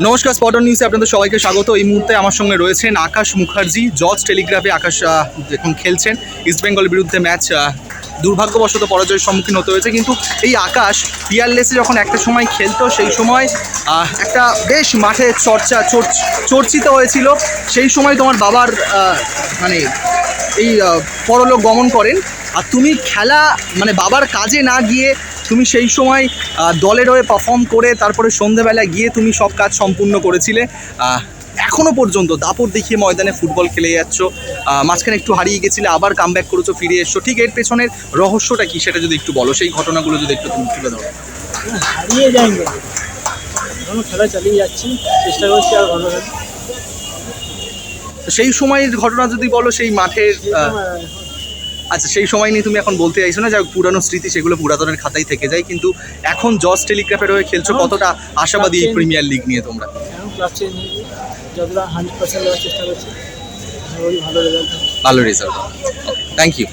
নমস্কার স্পটন নিউজে আপনাদের সবাইকে স্বাগত। এই মুহূর্তে আমার সঙ্গে রয়েছেন আকাশ মুখার্জি, জজ টেলিগ্রাফে আকাশ এখন খেলছেন। ইস্টবেঙ্গলের বিরুদ্ধে ম্যাচ দুর্ভাগ্যবশত পরাজয়ের সম্মুখীন হতে হয়েছে। কিন্তু এই আকাশ পিয়ারলেসে যখন একটা সময় খেলতো, সেই সময় একটা বেশ মাঠে চর্চ- চর্চিত হয়েছিল। সেই সময় তোমার বাবার মানে এই পরলোক গমন করেন। আর তুমি খেলা মানে বাবার কাজে না গিয়ে তুমি সেই সময় দলের হয়ে পারফর্ম করে তারপরে সন্ধেবেলা গিয়ে তুমি সব কাজ সম্পূর্ণ করেছিলে। আহ, এখনও পর্যন্ত দাপট দেখিয়ে ময়দানে ফুটবল খেলে যাচ্ছ। মাঝখানে একটু হারিয়ে গেছিলে আবার কাম ব্যাক করেছ ফিরে এসছো। ঠিক এর পেছনের রহস্যটা কি সেটা যদি একটু বলো সেই ঘটনাগুলো যদি একটু তুমি তুলে ধরো। হারিয়ে যায়নি। খেলা চালিয়ে যাচ্ছি চেষ্টা করছি আর ভালো সেই সময়ের ঘটনা যদি বলো সেই মাঠের আচ্ছা সেই সময় নিয়ে তুমি এখন বলতে চাইছো না যে পুরানো স্মৃতি সেগুলো পুরাতনের খাতায় থেকে যায় কিন্তু এখন জজ টেলিগ্রাফের হয়ে খেলছো কতটা আশাবাদী এই প্রিমিয়ার লিগ নিয়ে তোমরা? যতটা হান্ড্রেড পার্সেন্ট দেওয়ার চেষ্টা করছি ভালো রেজাল্ট ভালো রেজাল্ট থ্যাংক ইউ